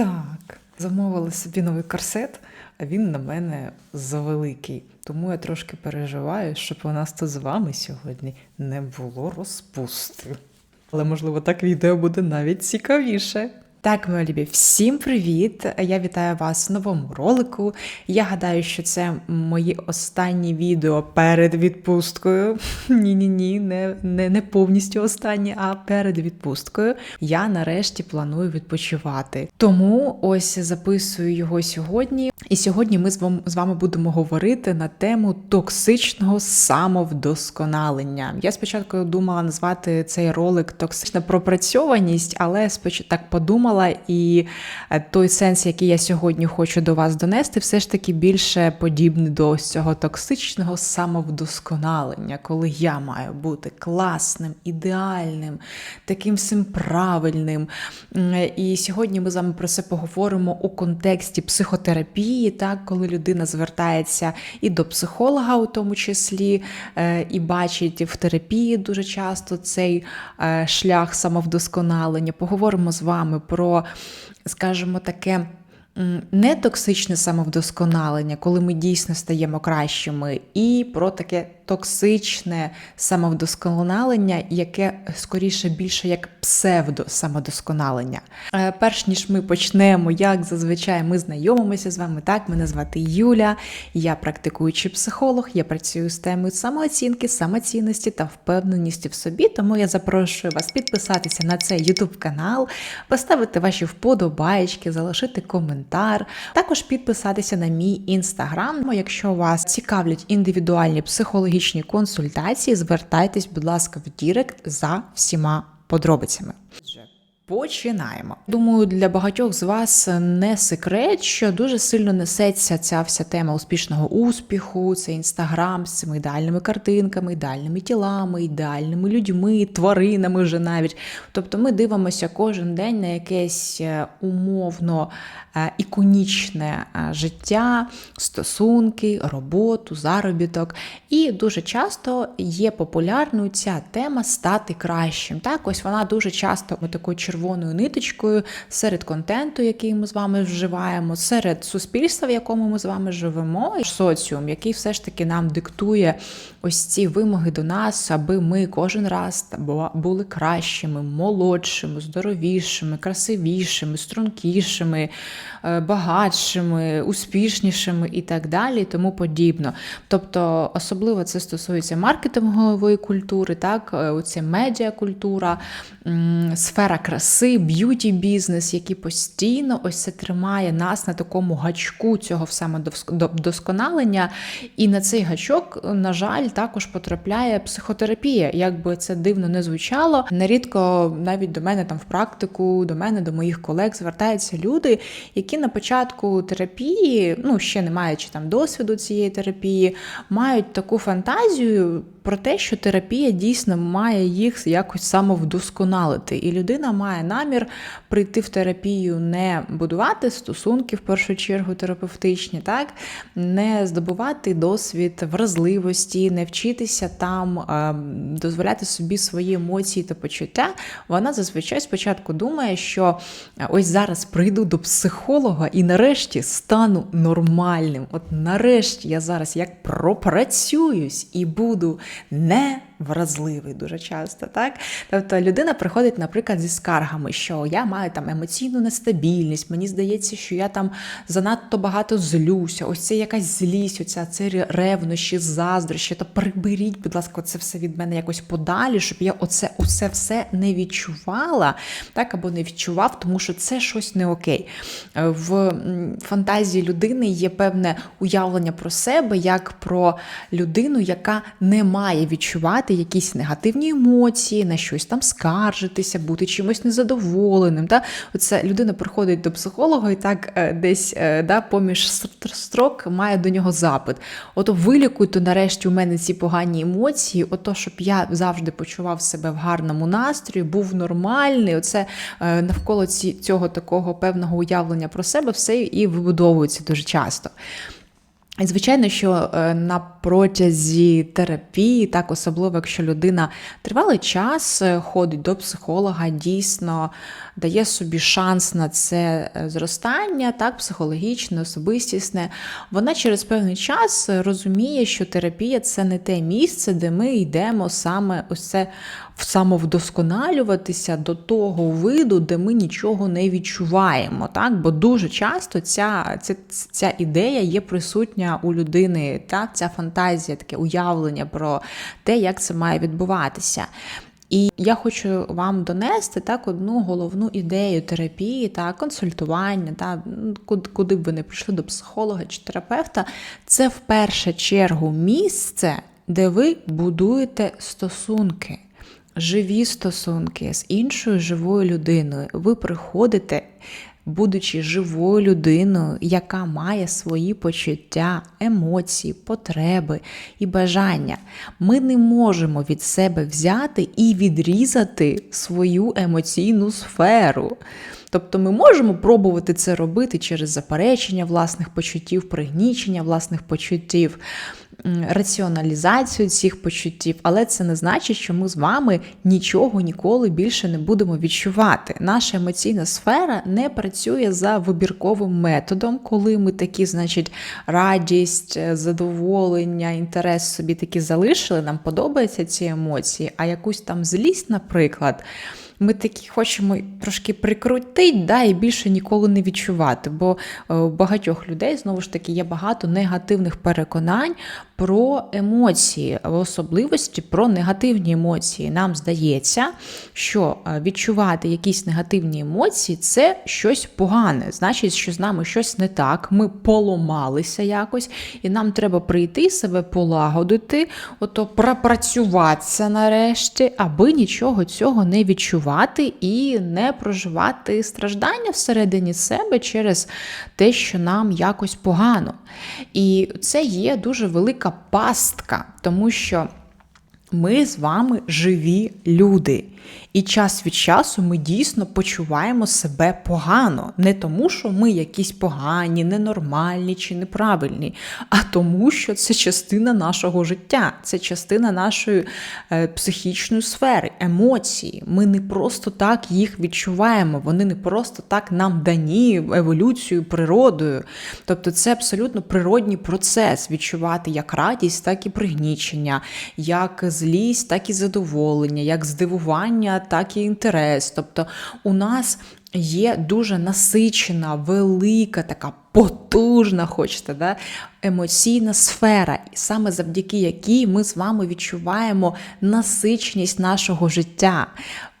Так, замовила собі новий корсет, а він на мене завеликий. Тому я трошки переживаю, щоб у нас тут з вами сьогодні не було розпусти. Але, можливо, так відео буде навіть цікавіше. Так, мої любі, всім привіт! Я вітаю вас в новому ролику. Я гадаю, що це мої останні відео перед відпусткою. Ні-ні ні, не, не, не повністю останні, а перед відпусткою. Я нарешті планую відпочивати. Тому ось записую його сьогодні. І сьогодні ми з вами будемо говорити на тему токсичного самовдосконалення. Я спочатку думала назвати цей ролик токсична пропрацьованість, але споч- так подумала, і е, той сенс, який я сьогодні хочу до вас донести, все ж таки більше подібний до цього токсичного самовдосконалення, коли я маю бути класним, ідеальним, таким всім правильним. І сьогодні ми з вами про це поговоримо у контексті психотерапії, так, коли людина звертається і до психолога, у тому числі, е, і бачить в терапії дуже часто цей е, шлях самовдосконалення. Поговоримо з вами про, скажімо, таке. М, Нетоксичне самовдосконалення, коли ми дійсно стаємо кращими, і про таке токсичне самовдосконалення, яке скоріше більше як псевдо-самодосконалення. Е, Перш ніж ми почнемо, як зазвичай ми знайомимося з вами. Так, мене звати Юля, я практикуючий психолог, я працюю з темою самооцінки, самоцінності та впевненості в собі. Тому я запрошую вас підписатися на цей YouTube канал, поставити ваші вподобайки, залишити коментар. Також підписатися на мій інстаграм. Якщо вас цікавлять індивідуальні психологічні консультації, звертайтесь, будь ласка, в Дірект за всіма подробицями. Починаємо. Думаю, для багатьох з вас не секрет, що дуже сильно несеться ця вся тема успішного успіху, це інстаграм з цими ідеальними картинками, ідеальними тілами, ідеальними людьми, тваринами вже навіть. Тобто ми дивимося кожен день на якесь е, умовно е, іконічне е, життя, стосунки, роботу, заробіток. І дуже часто є популярною ця тема стати кращим. Так, ось вона дуже часто ми такою червоною ниточкою серед контенту, який ми з вами вживаємо, серед суспільства, в якому ми з вами живемо, і соціум, який все ж таки нам диктує ось ці вимоги до нас, аби ми кожен раз були кращими, молодшими, здоровішими, красивішими, стрункішими, е, багатшими, успішнішими і так далі, і тому подібно. Тобто, особливо це стосується маркетингової культури, так, е, оце медіакультура, сфера краси, б'юті бізнес, який постійно ось це тримає нас на такому гачку цього самодосконалення. І на цей гачок, на жаль, також потрапляє психотерапія. Як би це дивно не звучало, нерідко навіть до мене там в практику, до мене, до моїх колег звертаються люди, які на початку терапії, ну ще не маючи там досвіду цієї терапії, мають таку фантазію про те, що терапія дійсно має їх якось самовдосконалити. І людина має намір прийти в терапію, не будувати стосунки в першу чергу терапевтичні, так не здобувати досвід вразливості, не вчитися там дозволяти собі свої емоції та почуття. Вона зазвичай спочатку думає, що ось зараз прийду до психолога і нарешті стану нормальним. От нарешті я зараз як пропрацююсь і буду не вразливий дуже часто, так? Тобто людина приходить, наприклад, зі скаргами, що я маю там емоційну нестабільність, мені здається, що я там занадто багато злюся, ось це якась злість, оця це ревнощі, заздрощі, то приберіть, будь ласка, це все від мене якось подалі, щоб я оце усе все не відчувала, так, або не відчував, тому що це щось не окей. Е, В фантазії людини є певне уявлення про себе як про людину, яка не має відчувати якісь негативні емоції, на щось там скаржитися, бути чимось незадоволеним. Та? Оце людина приходить до психолога і так е, десь е, да, поміж строк має до нього запит. Ото вилікуйте нарешті у мене ці погані емоції, ото, щоб я завжди почував себе в гарному настрої, був нормальний. Оце е, навколо цього такого певного уявлення про себе все і вибудовується дуже часто. І звичайно, що е, на протязі терапії, так особливо, якщо людина тривалий час е, ходить до психолога, дійсно дає собі шанс на це е, зростання, так, психологічне, особистісне, вона через певний час розуміє, що терапія це не те місце, де ми йдемо саме ось це самовдосконалюватися до того виду, де ми нічого не відчуваємо. Так? Бо дуже часто ця ця, ця ідея є присутня у людини, так? ця фантазія, таке уявлення про те, як це має відбуватися. І я хочу вам донести так одну головну ідею терапії та консультування, та куди б ви не прийшли до психолога чи терапевта, це в першу чергу місце, де ви будуєте стосунки живі стосунки з іншою живою людиною. Ви приходите, будучи живою людиною, яка має свої почуття, емоції, потреби і бажання. Ми не можемо від себе взяти і відрізати свою емоційну сферу. Тобто ми можемо пробувати це робити через заперечення власних почуттів, пригнічення власних почуттів раціоналізацію цих почуттів, але це не значить, що ми з вами нічого ніколи більше не будемо відчувати. Наша емоційна сфера не працює за вибірковим методом, коли ми такі, значить, радість, задоволення, інтерес собі такі залишили, нам подобаються ці емоції, а якусь там злість, наприклад ми такі хочемо трошки прикрутити, да, і більше ніколи не відчувати. Бо е, у багатьох людей знову ж таки є багато негативних переконань про емоції, в особливості про негативні емоції. Нам здається, що е, відчувати якісь негативні емоції це щось погане, значить, що з нами щось не так. Ми поломалися якось, і нам треба прийти себе полагодити, ото пропрацюватися нарешті, аби нічого цього не відчувати і не проживати страждання всередині себе через те, що нам якось погано. І це є дуже велика пастка, тому що ми з вами живі люди. І час від часу ми дійсно почуваємо себе погано. Не тому, що ми якісь погані, ненормальні чи неправильні, а тому, що це частина нашого життя, це частина нашої е, психічної сфери, емоції. Ми не просто так їх відчуваємо, вони не просто так нам дані еволюцією, природою. Тобто це абсолютно природній процес відчувати як радість, так і пригнічення, як злість, так і задоволення, як здивування так і інтерес. Тобто у нас є дуже насичена, велика, така потужна, хочете, да? емоційна сфера, і саме завдяки якій ми з вами відчуваємо насиченість нашого життя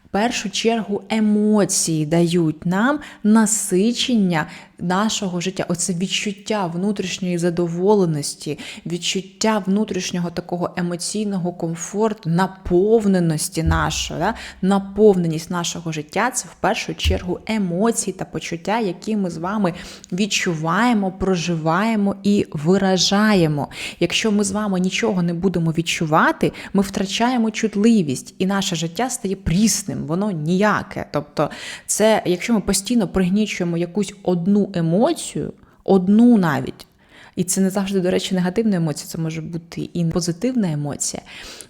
В першу чергу емоції дають нам насичення нашого життя. Оце відчуття внутрішньої задоволеності, відчуття внутрішнього такого емоційного комфорту, наповненості нашого, да? наповненість нашого життя це в першу чергу емоції та почуття, які ми з вами відчуваємо, проживаємо і виражаємо. Якщо ми з вами нічого не будемо відчувати, ми втрачаємо чутливість, і наше життя стає прісним воно ніяке. Тобто, це, якщо ми постійно пригнічуємо якусь одну емоцію, одну навіть. І це не завжди, до речі, негативна емоція, це може бути і позитивна емоція.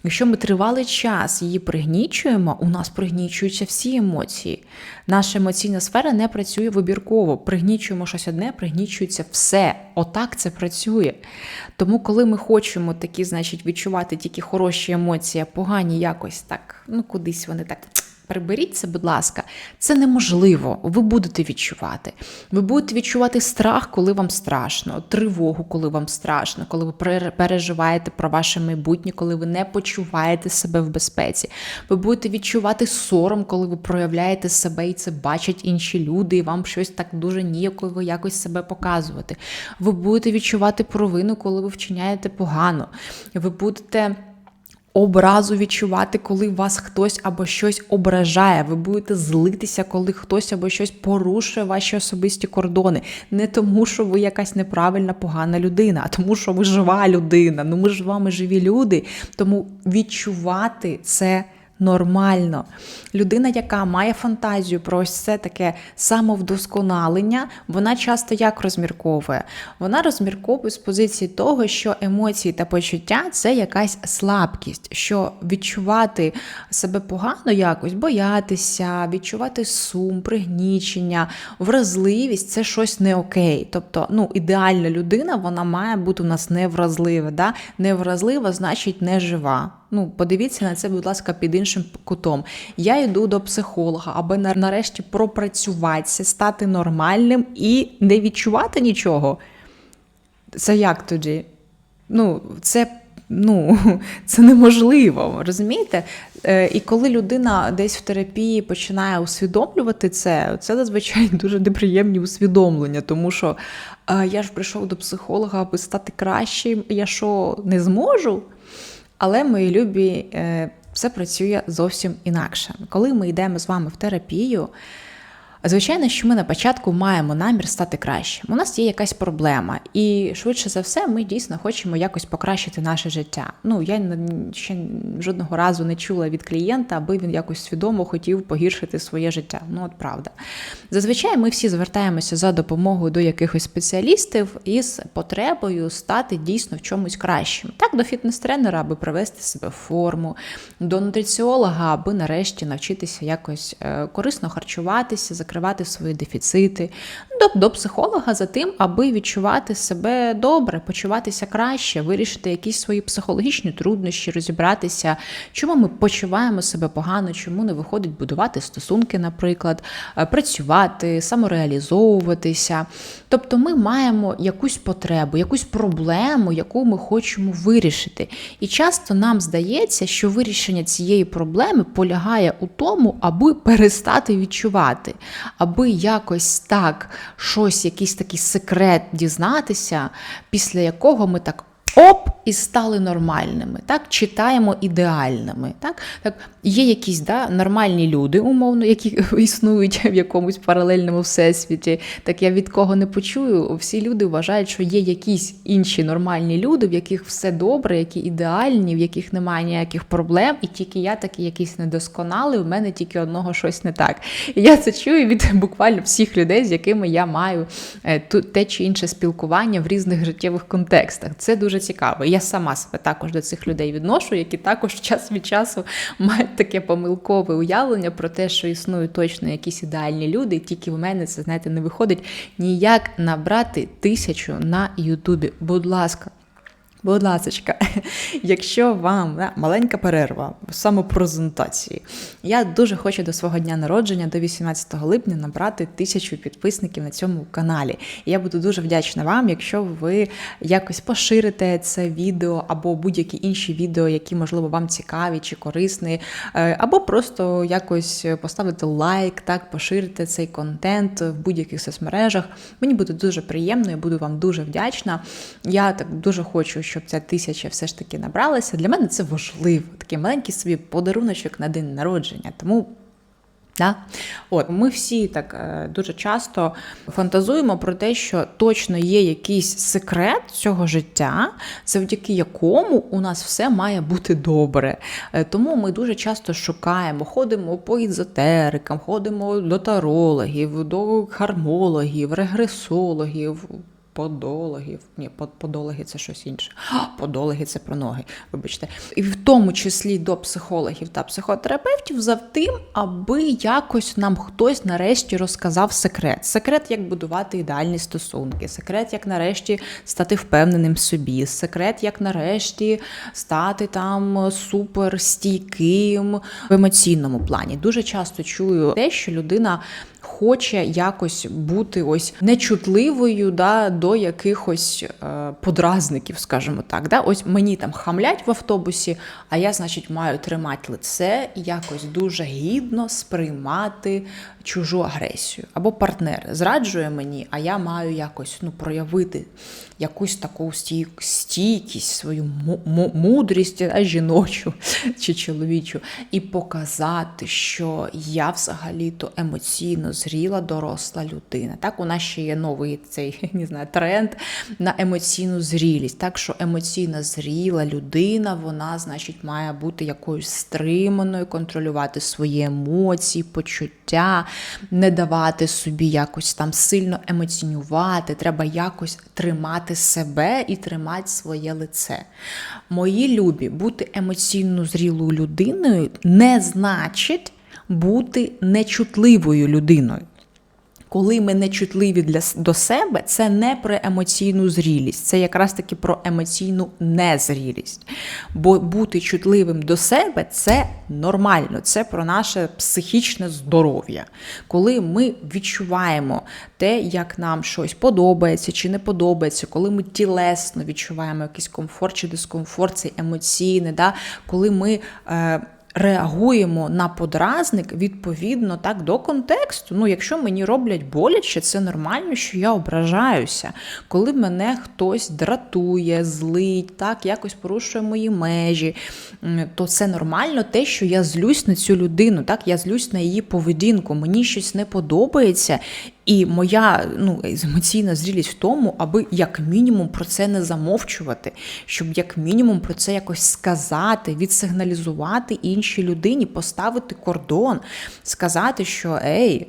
Якщо ми тривалий час її пригнічуємо, у нас пригнічуються всі емоції. Наша емоційна сфера не працює вибірково. Пригнічуємо щось одне, пригнічується все. Отак це працює. Тому, коли ми хочемо такі, значить, відчувати тільки хороші емоції, а погані якось так, ну кудись вони так приберіть це, будь ласка, це неможливо. Ви будете відчувати. Ви будете відчувати страх, коли вам страшно, тривогу, коли вам страшно, коли ви переживаєте про ваше майбутнє, коли ви не почуваєте себе в безпеці. Ви будете відчувати сором, коли ви проявляєте себе, і це бачать інші люди, і вам щось так дуже ніяково якось себе показувати. Ви будете відчувати провину, коли ви вчиняєте погано. Ви будете образу відчувати, коли вас хтось або щось ображає. Ви будете злитися, коли хтось або щось порушує ваші особисті кордони. Не тому, що ви якась неправильна, погана людина, а тому, що ви жива людина. Ну ми ж з вами живі люди. Тому відчувати це нормально. Людина, яка має фантазію про ось це таке самовдосконалення, вона часто як розмірковує? Вона розмірковує з позиції того, що емоції та почуття це якась слабкість, що відчувати себе погано якось, боятися, відчувати сум, пригнічення, вразливість це щось не окей. Тобто, ну, ідеальна людина вона має бути у нас невразлива. Да? Невразлива значить не жива. Ну, подивіться на це, будь ласка, під іншим кутом. Я йду до психолога, аби нарешті пропрацюватися, стати нормальним і не відчувати нічого. Це як тоді? Ну, це ну, це неможливо, розумієте? Е, І коли людина десь в терапії починає усвідомлювати це, це зазвичай дуже неприємні усвідомлення, тому що е, я ж прийшов до психолога, аби стати кращим, я що не зможу? Але, мої любі, е, все працює зовсім інакше. Коли ми йдемо з вами в терапію, Звичайно, що ми на початку маємо намір стати кращим. У нас є якась проблема, і швидше за все, ми дійсно хочемо якось покращити наше життя. Ну я ще жодного разу не чула від клієнта, аби він якось свідомо хотів погіршити своє життя. Ну от правда. Зазвичай ми всі звертаємося за допомогою до якихось спеціалістів із потребою стати дійсно в чомусь кращим. Так, до фітнес-тренера, аби привести себе в форму, до нутриціолога, аби нарешті навчитися якось е, корисно харчуватися закривати свої дефіцити, до, до психолога за тим, аби відчувати себе добре, почуватися краще, вирішити якісь свої психологічні труднощі, розібратися, чому ми почуваємо себе погано, чому не виходить будувати стосунки, наприклад, е, працювати, самореалізовуватися. Тобто ми маємо якусь потребу, якусь проблему, яку ми хочемо вирішити. І часто нам здається, що вирішення цієї проблеми полягає у тому, аби перестати відчувати аби якось так щось, якийсь такий секрет дізнатися, після якого ми так оп, і стали нормальними. Так, читаємо ідеальними. Так, так є якісь да, нормальні люди, умовно, які існують в якомусь паралельному всесвіті. Так я від кого не почую. Всі люди вважають, що є якісь інші нормальні люди, в яких все добре, які ідеальні, в яких немає ніяких проблем, і тільки я такий якийсь недосконалий, у мене тільки одного щось не так. І я це чую від буквально всіх людей, з якими я маю е, те чи інше спілкування в різних життєвих контекстах. Це дуже цікаво. Я сама себе також до цих людей відношу, які також час від часу мають таке помилкове уявлення про те, що існують точно якісь ідеальні люди, тільки в мене це знаєте не виходить ніяк набрати тисячу на Ютубі. Будь ласка. Будь ласка, якщо вам да, маленька перерва самопрезентації, я дуже хочу до свого дня народження, до 18 липня, набрати тисячу підписників на цьому каналі. І я буду дуже вдячна вам, якщо ви якось поширите це відео або будь-які інші відео, які, можливо, вам цікаві чи корисні, е, або просто якось поставити лайк, так, поширити цей контент в будь-яких соцмережах. Мені буде дуже приємно, я буду вам дуже вдячна. Я так дуже хочу щоб ця тисяча все ж таки набралася. Для мене це важливо. Такий маленький собі подаруночок на день народження. Тому. Да? От, Ми всі так е, дуже часто фантазуємо про те, що точно є якийсь секрет цього життя, завдяки якому у нас все має бути добре. Е, тому ми дуже часто шукаємо, ходимо по ізотерикам, ходимо до тарологів, до хармологів, регресологів, Подологів. Ні, подологи це щось інше. Подологи це про ноги. Вибачте. І в тому числі до психологів та психотерапевтів за тим, аби якось нам хтось нарешті розказав секрет. Секрет, як будувати ідеальні стосунки, секрет, як нарешті стати впевненим собі, секрет, як нарешті стати там суперстійким в емоційному плані. Дуже часто чую те, що людина хоче якось бути ось нечутливою да, до якихось е, подразників, скажімо так. Да? Ось мені там хамлять в автобусі, а я, значить, маю тримати лице і якось дуже гідно сприймати чужу агресію. Або партнер зраджує мені, а я маю якось ну, проявити якусь таку стій- стійкість, свою му- му- мудрість а, жіночу чи чоловічу, і показати, що я взагалі-то емоційно зріла доросла людина. Так, у нас ще є новий цей не знаю, тренд на емоційну зрілість. Так що емоційно зріла людина, вона, значить, має бути якоюсь стриманою, контролювати свої емоції, почуття, не давати собі якось там сильно емоціонювати, Треба якось тримати себе і тримати своє лице. Мої любі, бути емоційно зрілою людиною не значить бути нечутливою людиною. Коли ми нечутливі для, с- до себе, це не про емоційну зрілість, це якраз таки про емоційну незрілість. Бо бути чутливим до себе це нормально, це про наше психічне здоров'я. Коли ми відчуваємо те, як нам щось подобається чи не подобається, коли ми тілесно відчуваємо якийсь комфорт чи дискомфорт, цей емоційний, да? коли ми. Е, реагуємо на подразник відповідно так до контексту. Ну, якщо мені роблять боляче, це нормально, що я ображаюся. Коли мене хтось дратує, злить, так, якось порушує мої межі, то це нормально те, що я злюсь на цю людину, так, я злюсь на її поведінку, мені щось не подобається. І моя ну, емоційна зрілість в тому, аби як мінімум про це не замовчувати, щоб як мінімум про це якось сказати, відсигналізувати іншій людині, поставити кордон, сказати, що ей.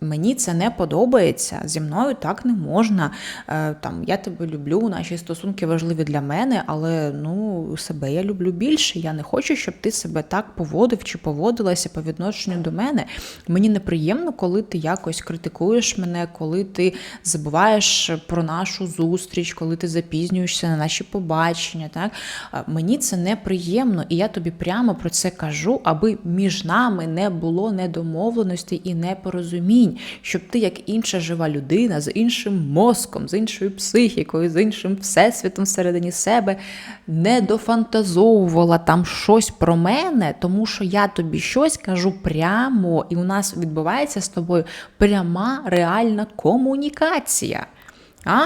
Мені це не подобається, зі мною так не можна. Е, Там я тебе люблю, наші стосунки важливі для мене, але ну себе я люблю більше. Я не хочу, щоб ти себе так поводив чи поводилася по відношенню до мене. Мені неприємно, коли ти якось критикуєш мене, коли ти забуваєш про нашу зустріч, коли ти запізнюєшся на наші побачення. Так Е, мені це неприємно, і я тобі прямо про це кажу, аби між нами не було недомовленостей і непорозумінь, щоб ти, як інша жива людина, з іншим мозком, з іншою психікою, з іншим всесвітом всередині себе, не дофантазовувала там щось про мене, тому що я тобі щось кажу прямо, і у нас відбувається з тобою пряма реальна комунікація. А?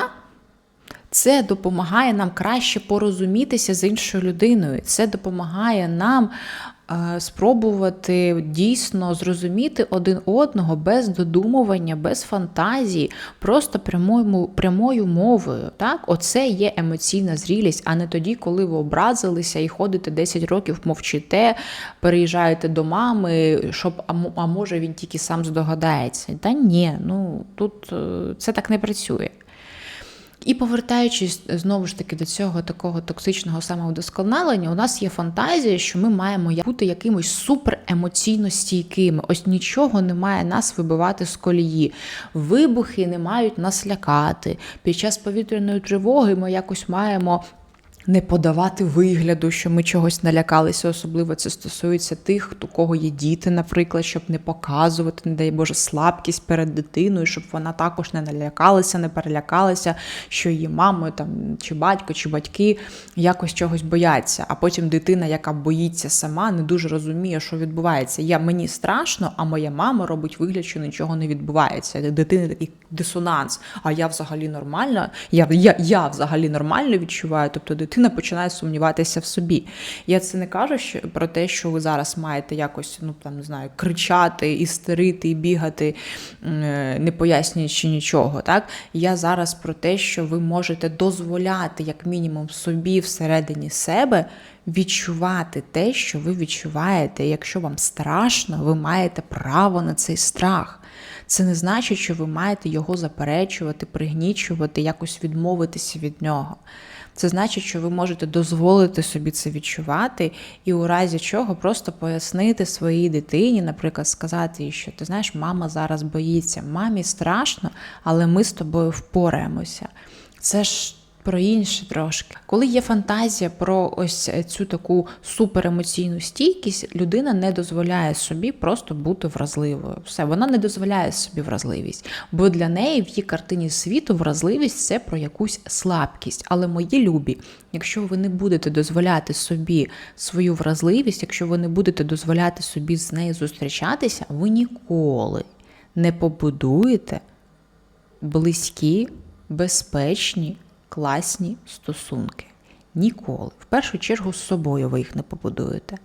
Це допомагає нам краще порозумітися з іншою людиною. Це допомагає нам спробувати дійсно зрозуміти один одного без додумування, без фантазії, просто прямою, прямою мовою. Так? Оце є емоційна зрілість, а не тоді, коли ви образилися і ходите 10 років, мовчите, переїжджаєте до мами, щоб а може він тільки сам здогадається. Та ні, ну тут е, це так не працює. І повертаючись знову ж таки до цього такого токсичного самовдосконалення, у нас є фантазія, що ми маємо бути якимось супер емоційно стійкими. Ось нічого не має нас вибивати з колії. Вибухи не мають нас лякати. Під час повітряної тривоги ми якось маємо. Не подавати вигляду, що ми чогось налякалися, особливо це стосується тих, у кого є діти, наприклад, щоб не показувати, не дай Боже, слабкість перед дитиною, щоб вона також не налякалася, не перелякалася, що її мама там чи батько, чи батьки якось чогось бояться. А потім дитина, яка боїться сама, не дуже розуміє, що відбувається. Я мені страшно, а моя мама робить вигляд, що нічого не відбувається. Дитини такий дисонанс. А я взагалі нормальна, я, я, я взагалі нормально відчуваю. Тобто дитина починає сумніватися в собі. Я це не кажу що, про те, що ви зараз маєте якось, ну там не знаю, кричати, істерити і бігати, е, не пояснюючи нічого. Так я зараз про те, що ви можете дозволяти, як мінімум, собі всередині себе відчувати те, що ви відчуваєте. Якщо вам страшно, ви маєте право на цей страх. Це не значить, що ви маєте його заперечувати, пригнічувати, якось відмовитися від нього. Це значить, що ви можете дозволити собі це відчувати, і у разі чого просто пояснити своїй дитині, наприклад, сказати їй, що ти знаєш, мама зараз боїться, мамі страшно, але ми з тобою впораємося. Це ж про інше трошки. Коли є фантазія про ось цю таку суперемоційну стійкість, людина не дозволяє собі просто бути вразливою. Все, вона не дозволяє собі вразливість, бо для неї в її картині світу вразливість це про якусь слабкість. Але мої любі, якщо ви не будете дозволяти собі свою вразливість, якщо ви не будете дозволяти собі з нею зустрічатися, ви ніколи не побудуєте близькі, безпечні, класні стосунки. Ніколи. В першу чергу з собою ви їх не побудуєте.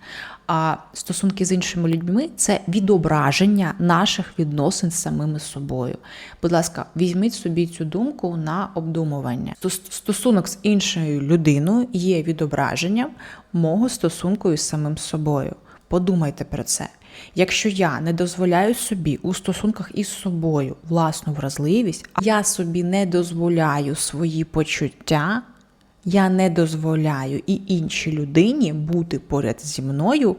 А стосунки з іншими людьми це відображення наших відносин з самими собою. Будь ласка, візьміть собі цю думку на обдумування. Стосунок з іншою людиною є відображенням мого стосунку із самим собою. Подумайте про це. Якщо я не дозволяю собі у стосунках із собою власну вразливість, я собі не дозволяю свої почуття, я не дозволяю і іншій людині бути поряд зі мною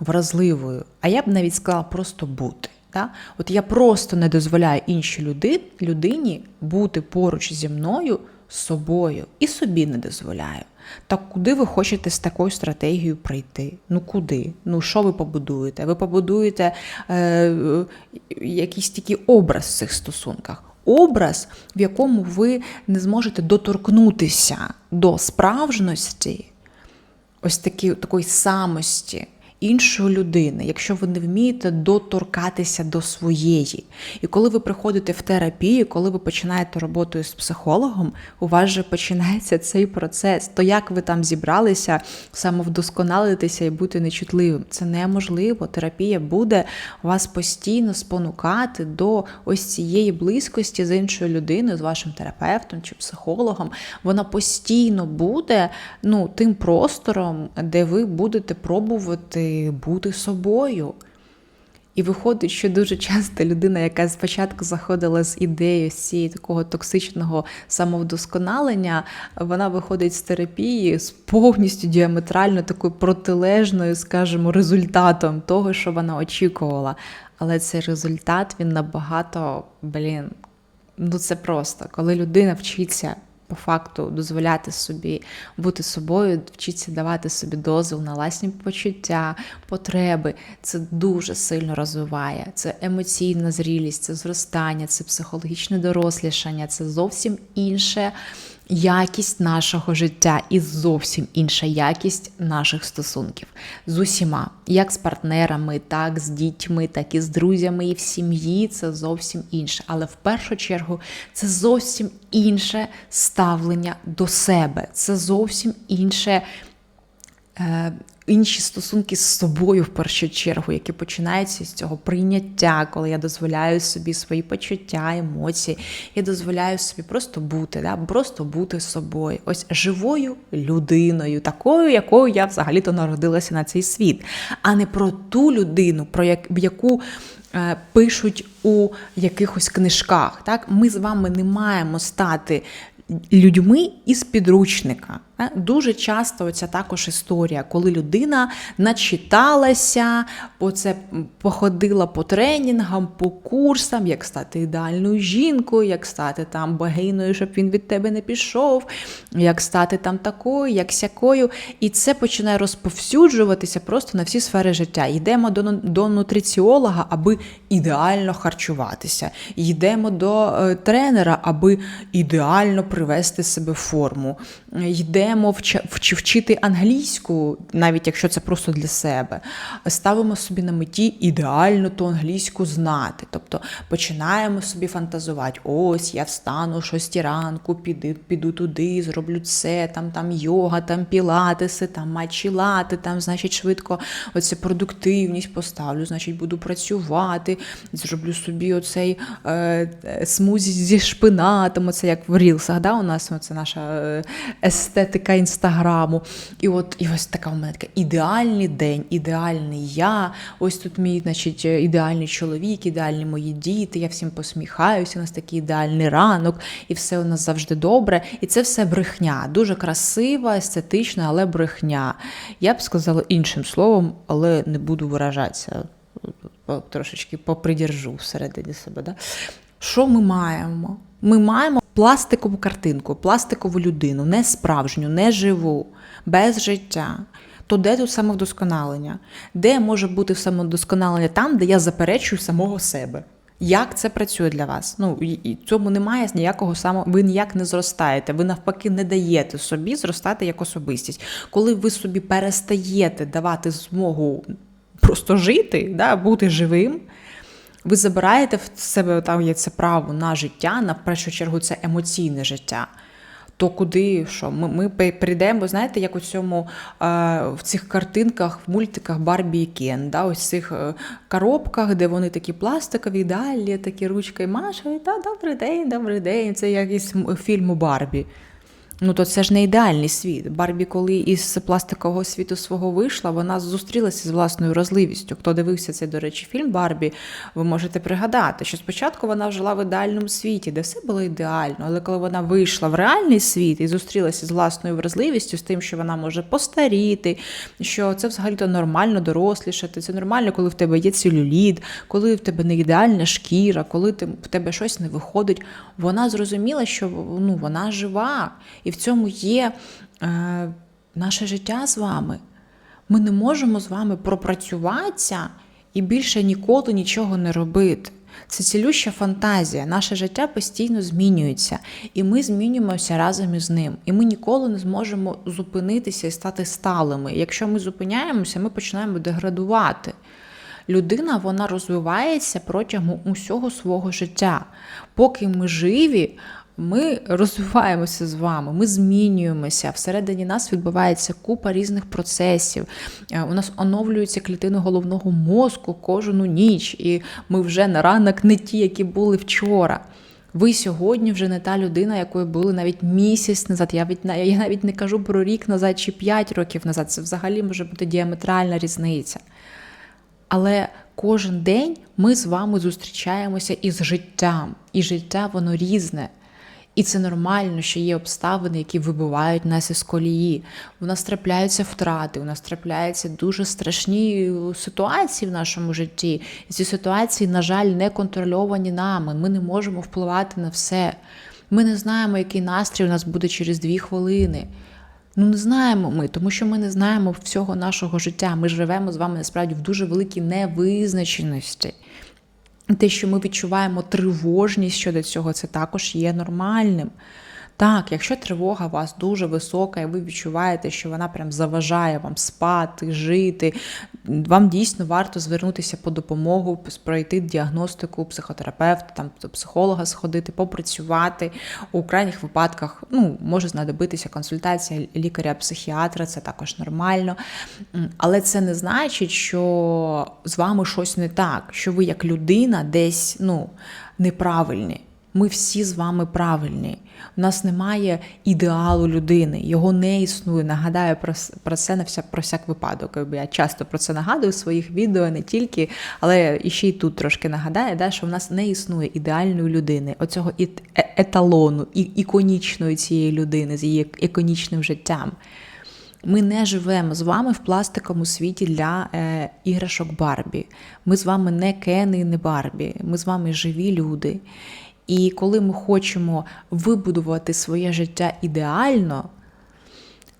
вразливою. А я б навіть сказала просто бути. Да? От я просто не дозволяю іншій люди, людині бути поруч зі мною з собою і собі не дозволяю. Так куди ви хочете з такою стратегією прийти? Ну куди? Ну що ви побудуєте? Ви побудуєте е, якийсь такий образ в цих стосунках. Образ, в якому ви не зможете доторкнутися до справжності, ось такі, такої самості іншої людини, якщо ви не вмієте доторкатися до своєї. І коли ви приходите в терапію, коли ви починаєте роботу з психологом, у вас же починається цей процес. То як ви там зібралися самовдосконалитися і бути нечутливим? Це неможливо. Терапія буде вас постійно спонукати до ось цієї близькості з іншою людиною, з вашим терапевтом чи психологом. Вона постійно буде ну, тим простором, де ви будете пробувати бути собою. І виходить, що дуже часто людина, яка спочатку заходила з ідеєю цієї такого токсичного самовдосконалення, вона виходить з терапії з повністю діаметрально такою протилежною, скажімо, результатом того, що вона очікувала. Але цей результат він набагато, блін, ну це просто, коли людина вчиться по факту дозволяти собі бути собою, вчиться давати собі дозвіл на власні почуття, потреби. Це дуже сильно розвиває. Це емоційна зрілість, це зростання, це психологічне дорослішання, це зовсім інше. Якість нашого життя і зовсім інша якість наших стосунків з усіма, як з партнерами, так з дітьми, так і з друзями, і в сім'ї це зовсім інше. Але в першу чергу це зовсім інше ставлення до себе, це зовсім інше. Інші стосунки з собою в першу чергу, які починаються з цього прийняття, коли я дозволяю собі свої почуття, емоції, я дозволяю собі просто бути, да? просто бути собою, ось живою людиною, такою, якою я взагалі-то народилася на цей світ, а не про ту людину, про як, яку е, пишуть у якихось книжках. Так? Ми з вами не маємо стати людьми із підручника. Дуже часто оця також історія, коли людина начиталася, оце походила по тренінгам, по курсам, як стати ідеальною жінкою, як стати там богиною, щоб він від тебе не пішов, як стати там такою, як сякою. І це починає розповсюджуватися просто на всі сфери життя. Йдемо до, до нутриціолога, аби ідеально харчуватися. Йдемо до е, тренера, аби ідеально привести себе в форму. Йдемо вч, вч, вчити англійську, навіть якщо це просто для себе. Ставимо собі на меті ідеально ту англійську знати. Тобто починаємо собі фантазувати: ось я встану о 6 ранку, піду, піду туди, зроблю це, там там йога, там пілатеси, там матчі-лати, там, значить, швидко оце продуктивність поставлю, значить, буду працювати, зроблю собі оцей е, смузі зі шпинатом, оце як в рілсах, да, у нас це наша е, естетика інстаграму. І от і ось така у мене така ідеальний день, ідеальний я. Ось тут мій, значить, ідеальний чоловік, ідеальні мої діти. Я всім посміхаюся. У нас такий ідеальний ранок, і все у нас завжди добре. І це все брехня. Дуже красива, естетична, але брехня. Я б сказала іншим словом, але не буду виражатися. Трошечки попридержу всередині себе. Да? Що ми маємо? Ми маємо пластикову картинку, пластикову людину, не справжню, не живу, без життя. То де тут самовдосконалення? Де може бути самовдосконалення там, де я заперечую самого себе? Як це працює для вас? Ну і цьому немає ніякого само. Ви ніяк не зростаєте. Ви навпаки не даєте собі зростати як особистість. Коли ви собі перестаєте давати змогу просто жити, да, бути живим Ви забираєте в себе там є це право на життя, на в першу чергу це емоційне життя. То куди що? Ми, ми прийдемо, знаєте, як у цьому е, в цих картинках, в мультиках Барбі і Кен, да, ось цих е, коробках, де вони такі пластикові, далі, такі ручки машуть, та добрий день, добрий день. Це якийсь фільм у Барбі. Ну, то це ж не ідеальний світ. Барбі, коли із пластикового світу свого вийшла, вона зустрілася з власною розливістю. Хто дивився цей, до речі, фільм Барбі, ви можете пригадати, що спочатку вона жила в ідеальному світі, де все було ідеально, але коли вона вийшла в реальний світ і зустрілася з власною вразливістю, з тим, що вона може постаріти, що це взагалі-то нормально дорослішати, це нормально, коли в тебе є целюліт, коли в тебе не ідеальна шкіра, коли в тебе щось не виходить. Вона зрозуміла, що ну, вона жива, і в цьому є е, наше життя з вами. Ми не можемо з вами пропрацюватися і більше ніколи нічого не робити. Це цілюща фантазія. Наше життя постійно змінюється, і ми змінюємося разом із ним. І ми ніколи не зможемо зупинитися і стати сталими. Якщо ми зупиняємося, ми починаємо деградувати. Людина вона розвивається протягом усього свого життя. Поки ми живі, ми розвиваємося з вами, ми змінюємося. Всередині нас відбувається купа різних процесів. Е, У нас оновлюються клітини головного мозку кожну ніч, і ми вже на ранок не ті, які були вчора. Ви сьогодні вже не та людина, якою були навіть місяць назад. Я навіть, я навіть не кажу про рік назад чи п'ять років назад. Це взагалі може бути діаметральна різниця. Але кожен день ми з вами зустрічаємося із життям, і життя воно різне. І це нормально, що є обставини, які вибивають нас із колії. У нас трапляються втрати, у нас трапляються дуже страшні ситуації в нашому житті. І ці ситуації, на жаль, не контрольовані нами. Ми не можемо впливати на все. Ми не знаємо, який настрій у нас буде через дві хвилини. Ну, не знаємо ми, тому що ми не знаємо всього нашого життя. Ми живемо з вами насправді в дуже великій невизначеності. Те, що ми відчуваємо тривожність щодо цього, це також є нормальним. Так, якщо тривога у вас дуже висока, і ви відчуваєте, що вона прям заважає вам спати, жити, вам дійсно варто звернутися по допомогу, пройти діагностику психотерапевта, там до психолога сходити, попрацювати. У крайніх випадках ну, може знадобитися консультація лікаря-психіатра, це також нормально. Але це не значить, що з вами щось не так, що ви як людина десь ну, неправильні. Ми всі з вами правильні. У нас немає ідеалу людини, його не існує. Нагадаю про, про це на вся, про всяк випадок. Я часто про це нагадую в своїх відео, не тільки, але і ще й тут трошки нагадаю, да, що в нас не існує ідеальної людини, оцього е- еталону, і- іконічної цієї людини з її іконічним життям. Ми не живемо з вами в пластиковому світі для е, іграшок Барбі. Ми з вами не Кени не Барбі. Ми з вами живі люди. І коли ми хочемо вибудувати своє життя ідеально,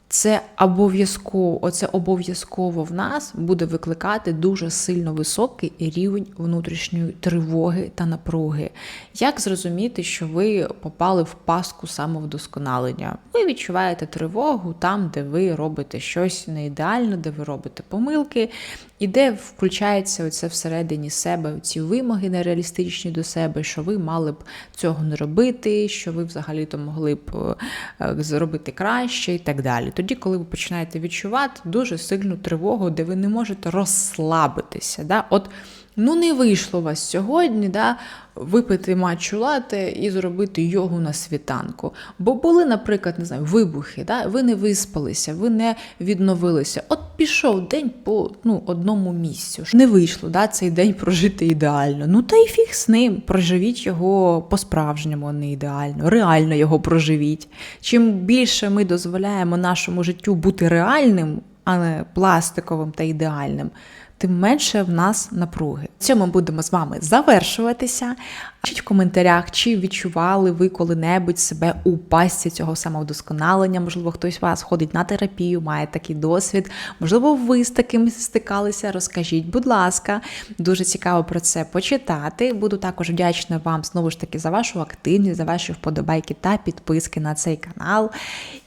це обов'язково, оце обов'язково в нас буде викликати дуже сильно високий рівень внутрішньої тривоги та напруги. Як зрозуміти, що ви попали в пастку самовдосконалення? Ви відчуваєте тривогу там, де ви робите щось не ідеально, де ви робите помилки, і де включається оце всередині себе ці вимоги нереалістичні до себе, що ви мали б цього не робити, що ви взагалі-то могли б е, зробити краще і так далі. Тоді, коли ви починаєте відчувати дуже сильну тривогу, де ви не можете розслабитися. Да? От ну не вийшло вас сьогодні да, випити матчу лате і зробити йогу на світанку. Бо були, наприклад, не знаю, вибухи, да? ви не виспалися, ви не відновилися. От пішов день по ну, одному місцю. Не вийшло да, цей день прожити ідеально. Ну та й фіг з ним. Проживіть його по-справжньому, не ідеально. Реально його проживіть. Чим більше ми дозволяємо нашому життю бути реальним, а не пластиковим та ідеальним, тим менше в нас напруги. Цьому будемо з вами завершуватися. Пишіть в коментарях, чи відчували ви коли-небудь себе у пастці цього самовдосконалення. Можливо, хтось з вас ходить на терапію, має такий досвід. Можливо, ви з таким стикалися. Розкажіть, будь ласка, дуже цікаво про це почитати. Буду також вдячна вам знову ж таки за вашу активність, за ваші вподобайки та підписки на цей канал.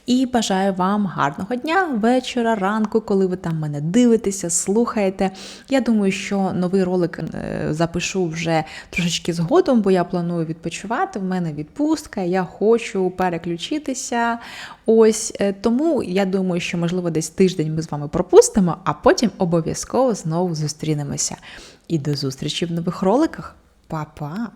І бажаю вам гарного дня, вечора, ранку, коли ви там мене дивитеся, слухаєте. Я думаю, що новий ролик е, запишу вже трошечки згодом, бо я планую відпочивати. В мене відпустка, я хочу переключитися. Ось е, тому я думаю, що можливо десь тиждень ми з вами пропустимо, а потім обов'язково знову зустрінемося. І до зустрічі в нових роликах. Па-па!